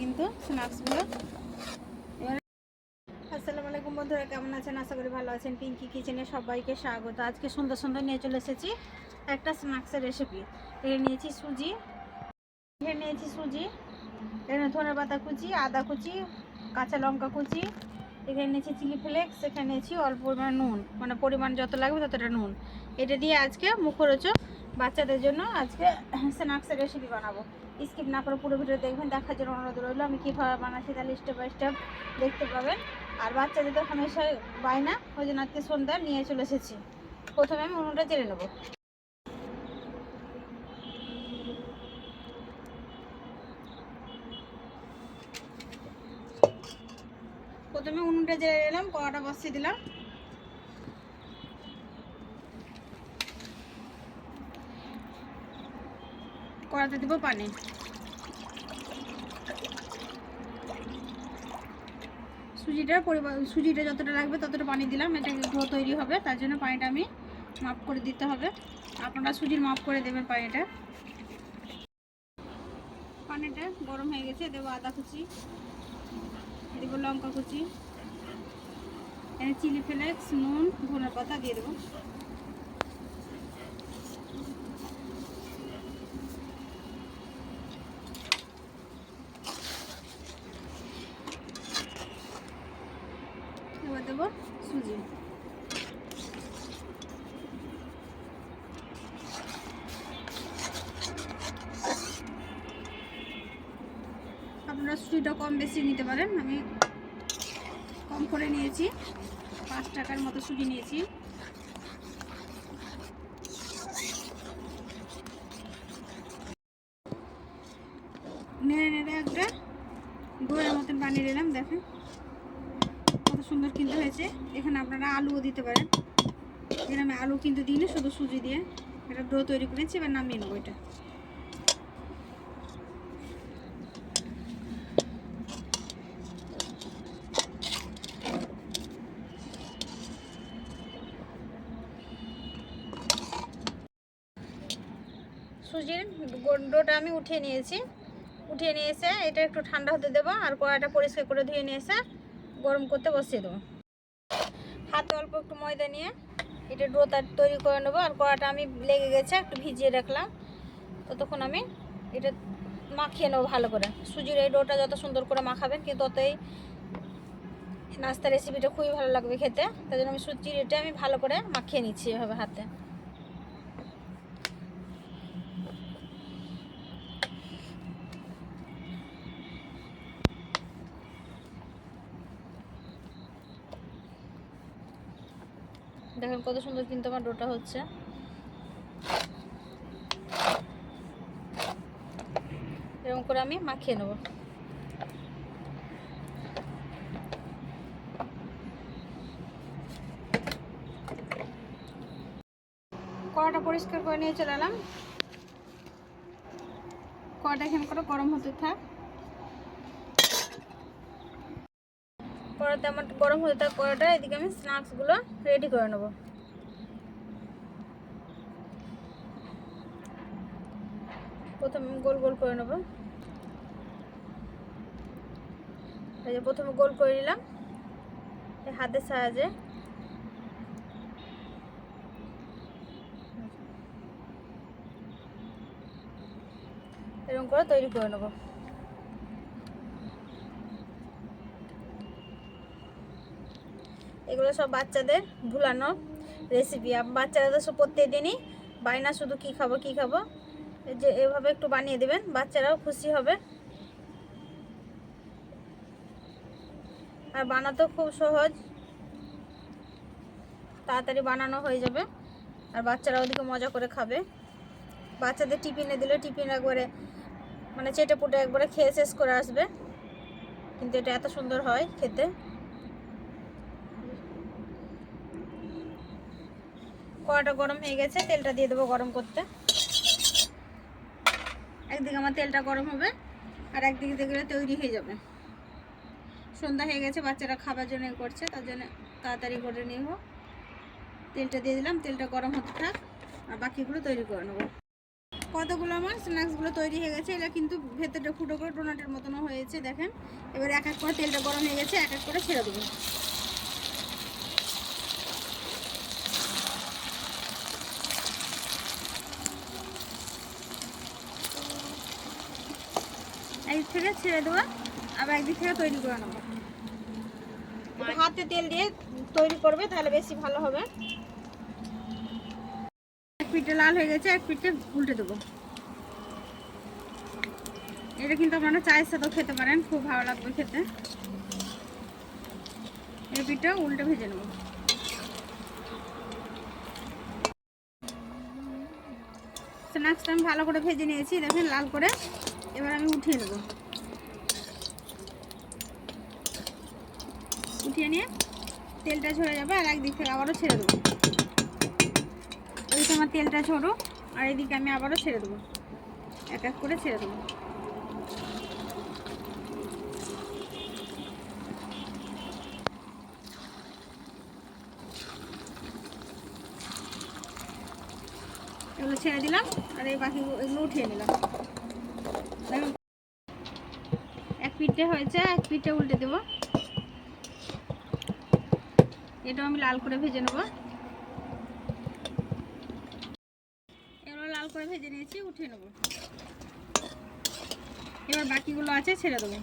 কিন্তু স্ন্যাক্সগুলো। এবার আসসালামু আলাইকুম বন্ধুরা, কেমন আছেন? আশা করি ভালো আছেন। পিঙ্কি কিচেনে সবাইকে স্বাগত। আজকে সুন্দর সুন্দর নিয়ে চলে এসেছি একটা স্ন্যাক্সের রেসিপি এখানে নিয়েছি সুজি এখানে নিয়েছি সুজি এখানে ধনে পাতা কুচি, আদা কুচি, কাঁচা লঙ্কা কুচি, এখানে নিয়েছি চিলি ফ্লেক্স, এখানে নিয়েছি অল্প পরিমাণ নুন। মানে পরিমাণ যত লাগবে ততটা নুন। এটা দিয়ে আজকে মুখরোচক বাচ্চাদের জন্য আজকে স্ন্যাক্সের রেসিপি বানাবো। স্কিপ না করে পুরো ভিডিও দেখবেন, দেখার জন্য অনুরোধ রইল। আমি কীভাবে বানাচ্ছি তাহলে স্টেপ বাই স্টেপ দেখতে পাবেন। আর বাচ্চাদের তো হামেশাই বায়না ওই জন্য আজকে সন্ধ্যা নিয়ে চলে এসেছি। প্রথমে আমি উনুনটা জেনে নেব। প্রথমে উনুনটা জেলে নিলাম, কড়াটা বসিয়ে দিলাম। কড়াতে দেবো পানি। সুজিটার পরিমাণ সুজিটা যতটা লাগবে ততটা পানি দিলাম। এটা ডো তৈরি হবে, তার জন্য পানিটা আমি মাপ করে দিতে হবে। আপনারা সুজির মাপ করে দেবেন পানিটা। পানিটা গরম হয়ে গেছে, দেবো আদা কুচি, দেবো লঙ্কা কুচি চিলি ফ্লেক্স, নুন ধনে পাতা দিয়ে দেবো। এবার দেবো সুজি। আপনারা সুজিটা কম বেশি নিতে পারেন। আমি কম করে নিয়েছি। পাঁচ টাকার মতো সুজি নিয়েছি। নেড়ে নেড়ে একটা দইয়ের মতন বানিয়ে নিলাম, দেখেন। সুন্দর কিন্তু হয়েছে। এখানে আপনারা আলুও দিতে পারেন। এখানে আমি আলু কিন্তু দিইনি, শুধু সুজি দিয়ে। এটা ডো তৈরি করেছি, এবার নামিয়ে নেব এটা। সুজির ডোটা আমি উঠিয়ে নিয়েছি। উঠিয়ে নিয়ে এসে এটা একটু ঠান্ডা হতে দেবো, আর কড়াটা পরিষ্কার করে ধুয়ে নিয়ে এসে গরম করতে বসিয়ে দেবো। হাতে অল্প একটু ময়দা নিয়ে এটা ডো তার তৈরি করে নেব আর কড়াটা আমি লেগে গেছে, একটু ভিজিয়ে রাখলাম। ততক্ষণ আমি এটা মাখিয়ে নেব ভালো করে। সুজির এই ডোটা যত সুন্দর করে মাখাবেন কিন্তু ততই নাস্তা রেসিপিটা খুবই ভালো লাগবে খেতে। তাই জন্য আমি সুজির এটা আমি ভালো করে মাখিয়ে নিচ্ছি এভাবে হাতে। দেখেন কত সুন্দর কিন্তু আমার ডোটা হচ্ছে। এরকম করে আমি মাখিয়ে নেব। কড়াটা পরিষ্কার করে নিয়ে চলে এলাম। কড়াটা এখানে করে গরম হতে থাক। কড়াতে আমার গরম হতে থাক কড়াটা এদিকে আমি স্ন্যাক্সগুলো রেডি করে নেব। প্রথমে গোল গোল করে নেব। এই যে প্রথমে গোল করে নিলাম। এই হাতের সাহায্যে। এরকম করে তৈরি করে নেব। এগুলো সব বাচ্চাদের ভুলানো রেসিপি বাচ্চারা তো সব প্রত্যেক দিনই বায়না শুধু কি খাব কি খাব? যে এভাবে একটু বানিয়ে দেবেন, বাচ্চারাও খুশি হবে। আর বানাতেও খুব সহজ। তাড়াতাড়ি বানানো হয়ে যাবে। আর বাচ্চারা ওদিকে মজা করে খাবে। বাচ্চাদের টিফিনে দিলে টিফিন একবারে মানে চেটে পুটে একবারে খেয়ে শেষ করে আসবে। কিন্তু এটা এত সুন্দর হয় খেতে। কড়াটা গরম হয়ে গেছে, তেলটা দিয়ে দেবো গরম করতে। একদিকে আমার তেলটা গরম হবে, আর একদিকে দেখলে তৈরি হয়ে যাবে। সন্ধ্যা হয়ে গেছে, বাচ্চারা খাবার জন্য করছে, তার জন্য তাড়াতাড়ি করে নিব। তেলটা দিয়ে দিলাম, তেলটা গরম হতে থাক, আর বাকিগুলো তৈরি করে নেব। কতগুলো আমার স্ন্যাক্সগুলো তৈরি হয়ে গেছে এটা কিন্তু ভেতরটা ফুটো করে ডোনাটের মতনও হয়েছে, দেখেন। এবার এক এক করে তেলটা গরম হয়ে গেছে, এক এক করে ছেড়ে দেবো একদিক থেকে ছেড়ে দেবো। আবার একদিক থেকে তৈরি করে নেব। হাতে তেল দিয়ে তৈরি করবে তাহলে বেশি ভালো হবে। এক পিঠে লাল হয়ে গেছে এক পিঠে উল্টে দেবো। এটা কিন্তু আপনারা চায়ের সাথেও খেতে পারেন খুব ভালো লাগবে খেতে। এই পিঠটা উল্টে ভেজে নেব। স্ন্যাক্সটা আমি ভালো করে ভেজে নিয়েছি দেখেন লাল করে। এবার আমি উঠিয়ে নেব। উঠিয়ে নিয়ে তেলটা ঝরে যাবে আর একদিক থেকে আবারও ছেড়ে দেবো। ওইদিকে আমার তেলটা ঝরো, আর এদিকে আমি আবারও ছেড়ে দেবো। এক এক করে ছেড়ে দেবো। এগুলো ছেড়ে দিলাম, আর এই বাকি এগুলো উঠিয়ে নিলাম। এক পিঠে হয়েছে, এক পিঠে উল্টে দেবো। এটাও আমি লাল করে ভেজে নেব। এগুলো লাল করে ভেজে নিয়েছি, উঠিয়ে নেব। এবার বাকিগুলো আছে, ছেড়ে দেবো।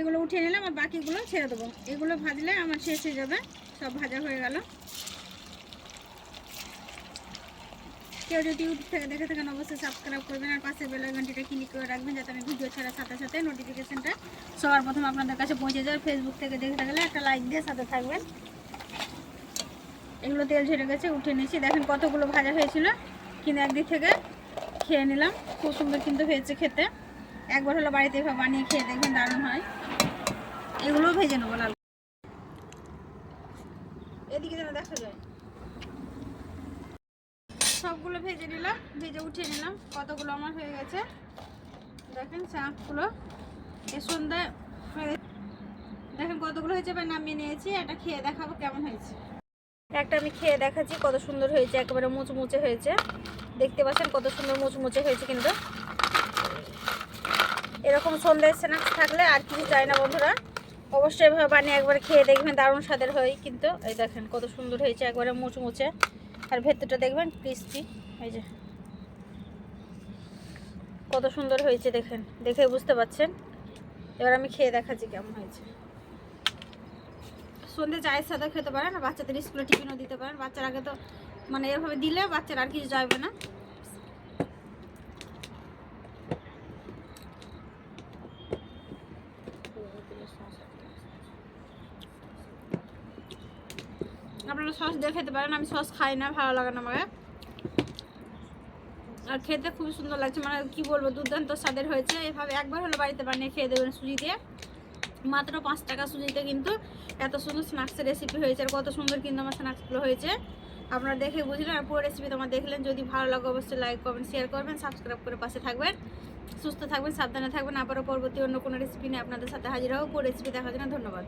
এগুলো উঠিয়ে নিলে আমার বাকিগুলো ছেড়ে দেবো। এগুলো ভাজলে আমার শেষ হয়ে যাবে, সব ভাজা হয়ে গেল। কেউ যদি ইউটিউব থেকে দেখে থাকেন, অবশ্যই সাবস্ক্রাইব করবেন আর পাশে বেল আইকনটিটা ক্লিক করে রাখবেন যাতে আমি ভিডিও ছাড়ার সাথে সাথে নোটিফিকেশনটা সবার প্রথম আপনাদের কাছে পৌঁছে যায়। ফেসবুক থেকে দেখে থাকলে একটা লাইক দিয়ে সাথে থাকবেন। এগুলো তেল ঝরে গেছে, উঠে নিয়েছি। দেখেন কতগুলো ভাজা হয়েছিল। কিন্তু একদিক থেকে খেয়ে নিলাম। খুব সুন্দর কিন্তু হয়েছে খেতে। একবার হলো বাড়িতে এভাবে বানিয়ে খেয়ে দেখবেন দারুণ হয়। এগুলোও ভেজে নেব লাল। এদিকে যেন দেখা যায়। সবগুলো ভেজে নিলাম, ভেজে উঠিয়ে নিলাম। কতগুলো আমার হয়ে গেছে? দেখেন শাঁখগুলো এ সন্ধ্যায় দেখেন কতগুলো হয়েছে, এবার নামিয়ে নিয়েছি। এটা খেয়ে দেখাবো কেমন হয়েছে। একটা আমি খেয়ে দেখাচ্ছি কত সুন্দর হয়েছে, একেবারে মুচমুচে হয়েছে। দেখতে পাচ্ছেন কত সুন্দর মুচমুচে হয়েছে কিন্তু। এরকম সন্ধ্যায় স্ন্যাক্স থাকলে আর কিছু চাই না বন্ধুরা। অবশ্যই এভাবে বানিয়ে একবার খেয়ে দেখবেন, দারুণ স্বাদের হয় কিন্তু। এই দেখেন কত সুন্দর হয়েছে, একবারে মুচমুচে। আর ভেতরটা দেখবেন ক্রিস্পি এই যে। কত সুন্দর হয়েছে দেখেন, দেখে বুঝতে পাচ্ছেন? এবার আমি খেয়ে দেখাচ্ছি কেমন হয়েছে। সন্ধ্যে চায়ের সাথে খেতে পারেন, বাচ্চাদের স্কুলে টিফিনও দিতে পারেন। বাচ্চার আগে তো মানে এভাবে দিলে বাচ্চারা আর কিছু যাবে না আপনারা সস দিয়ে খেতে পারেন, আমি সস খাই না, ভালো লাগে না আমাকে। আর খেতে খুব সুন্দর লাগছে মানে কি বলব, দুর্দান্ত স্বাদের হয়েছে। এভাবে একবার হলো বাড়িতে বানিয়ে খেয়ে দেবেন সুজি দিয়ে। মাত্র পাঁচ টাকা সুজিতে কিন্তু এত সুন্দর স্ন্যাক্সের রেসিপি হয়েছে, আর কত সুন্দর কিন্তু আমার স্ন্যাক্সগুলো হয়েছে। আপনারা দেখে বুঝলেন আর পুরো রেসিপি তোমার দেখলেন। যদি ভালো লাগে অবশ্যই লাইক করবেন শেয়ার করবেন সাবস্ক্রাইব করে পাশে থাকবেন। সুস্থ থাকবেন, সাবধানে থাকবেন। আবারও পরবর্তী অন্য কোনো রেসিপি নিয়ে আপনাদের সাথে হাজির হব। পুরো রেসিপি দেখার জন্য ধন্যবাদ।